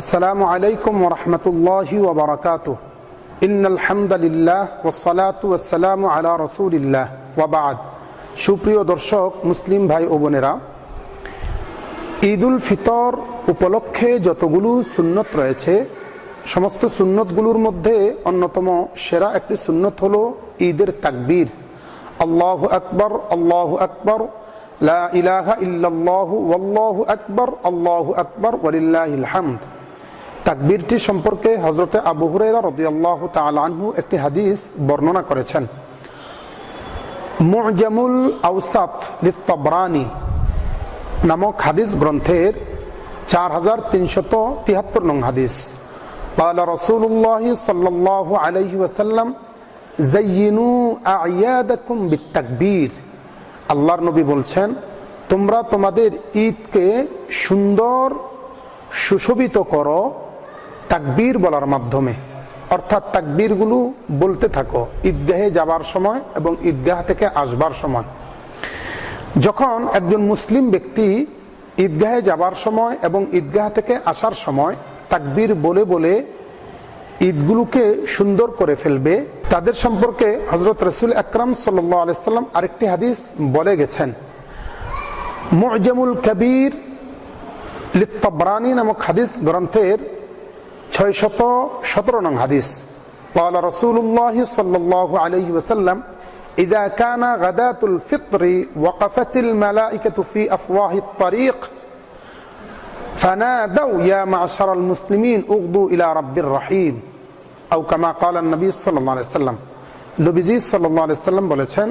আসসালামু আলাইকুম ওরহমতুল্লাহি ওবরাকাত ইন আলহামদুলিল্লাহ ওসালাত ওসালাম আলা রসুলিল্লাহ ওয়াবাদ সুপ্রিয় দর্শক, মুসলিম ভাই ও বোনেরা, ঈদুল ফিতর উপলক্ষে যতগুলো সুন্নত রয়েছে, সমস্ত সুন্নতগুলোর মধ্যে অন্যতম সেরা একটি সুন্নত হল ঈদের তাকবীর। আল্লাহ আকবর আল্লাহ আকবর, লা ইলাহা ইল্লাল্লাহু, ওয়াল্লাহু আকবর, আল্লাহু আকবর, ওয়ালিল্লাহিল হামদ। তাকবীরটি সম্পর্কে হজরতে আবু হুরাইরা রাদিয়াল্লাহু তাআলা আনহু একটি হাদিস বর্ণনা করেছেন মুজামুল আউসাত লিত্তবরানি নামক হাদিস গ্রন্থের চার হাজার তিনশত তিয়াত্তর নং হাদিস قال رسول الله صلى الله عليه وسلم زينوا أعيادكم بالتكبير আল্লাহর নবী বলছেন তোমরা তোমাদের ঈদকে সুন্দর সুশোভিত করো তাকবীর বলার মাধ্যমে। অর্থাৎ তাকবীরগুলো বলতে থাকো, ঈদগাহে যাবার সময় এবং ঈদগাহ থেকে আসবার সময়। যখন একজন মুসলিম ব্যক্তি ঈদগাহে যাবার সময় এবং ঈদগাহ থেকে আসার সময় তাকবীর বলে বলে ঈদগুলোকে সুন্দর করে ফেলবে, তাদের সম্পর্কে হজরত রসুল আকরাম সাল্লাহ আলাইসাল্লাম আরেকটি হাদিস বলে গেছেন। মুজামুল কবির লিত্তবরানি নামক হাদিস গ্রন্থের ছয় শত সতেরো নং হাদিস قال رسول الله صلى الله عليه وسلم إذا كان غداة الفطر وقفت الملائكة في أفواه الطريق فنادوا يا معشر المسلمين اغدوا إلى رب الرحيم أو كما قال النبي صلى الله عليه وسلم নবীজি সাল্লাহ আলাইসাল্লাম বলেছেন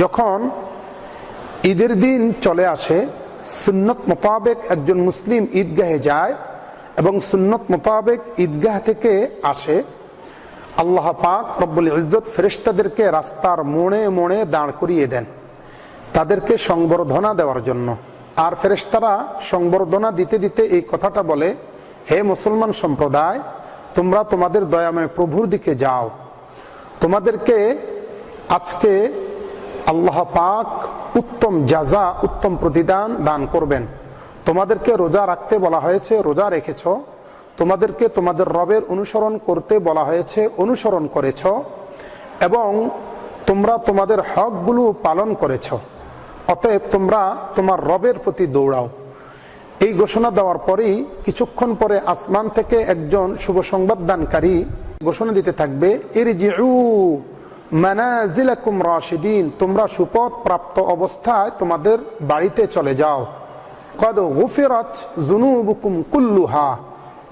যখন ঈদের দিন চলে আসে সুন্নত মোতাবেক একজন মুসলিম ঈদগাহে যায় এবং সুন্নত মোতাবেক ঈদগাহ থেকে আসে। আল্লাহ পাক রব্বুল ইজ্জত ফেরেশতাদেরকে রাস্তার মোড়ে মোড়ে দাঁড় করিয়ে দেন। তাদেরকে সংবর্ধনা দেওয়ার জন্য। আর ফেরেশতারা সংবর্ধনা দিতে দিতে এই কথাটা বলে, হে মুসলমান সম্প্রদায়, তোমরা তোমাদের দয়াময় প্রভুর দিকে যাও। তোমাদেরকে আজকে আল্লাহ পাক উত্তম জাজা উত্তম প্রতিদান দান করবেন। তোমাদেরকে রোজা রাখতে বলা হয়েছে, রোজা রেখেছ। তোমাদেরকে তোমাদের রবের অনুসরণ করতে বলা হয়েছে, অনুসরণ করেছ। এবং তোমরা তোমাদের হকগুলো পালন করেছ। অতএব তোমরা তোমার রবের প্রতি দৌড়াও। এই ঘোষণা দেওয়ার পরেই কিছুক্ষণ পরে আসমান থেকে একজন শুভ সংবাদ দানকারী ঘোষণা দিতে থাকবে এর তোমরা সুপথ প্রাপ্ত অবস্থায় তোমাদের বাড়িতে চলে যাও। কদ গুফিরাত জুনুবুকুম কুল্লুহা।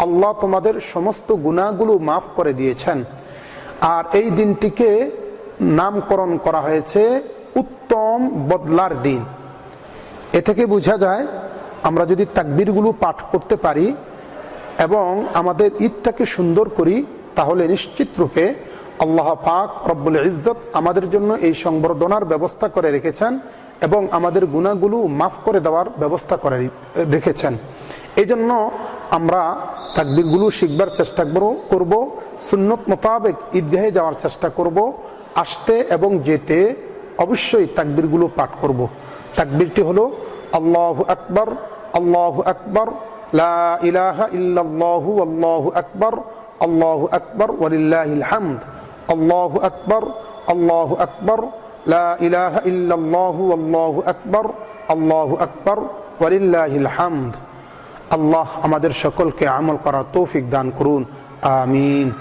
আল্লাহ তোমাদের সমস্ত গুণাগুলো মাফ করে দিয়েছেন। আর এই দিনটিকে নামকরণ করা হয়েছে উত্তম বদলার দিন। এ থেকে বোঝা যায়, আমরা যদি তাকবিরগুলো পাঠ করতে পারি এবং আমাদের ঈদটাকে সুন্দর করি, তাহলে নিশ্চিত রূপে আল্লাহ পাক রব্বুল ইজ্জত আমাদের জন্য এই সংবর্ধনার ব্যবস্থা করে রেখেছেন। এবং আমাদের গুণাগুলো মাফ করে দেওয়ার ব্যবস্থা করে রেখেছেন। এই জন্য আমরা তাকবিরগুলো শিখবার চেষ্টা করব, সুন্নত মোতাবেক ঈদগাহে যাওয়ার চেষ্টা করব, আসতে এবং যেতে অবশ্যই তাকবিরগুলো পাঠ করব। তাকবিরটি হলো, আল্লাহ আকবর আল্লাহ আকবর ইলাহা আল্লাহু আকবর আল্লাহু আকবর, ওয়ালিল্লাহিল আল্লাহু আকবর আল্লাহু আকবর লা ইলাহা ইল্লাল্লাহু আল্লাহু আকবর আল্লাহু আকবর, ওয়ালিল্লাহিল হামদ। আল্লাহ আমাদের সকলকে আমল করার তৌফিক দান করুন। আমিন।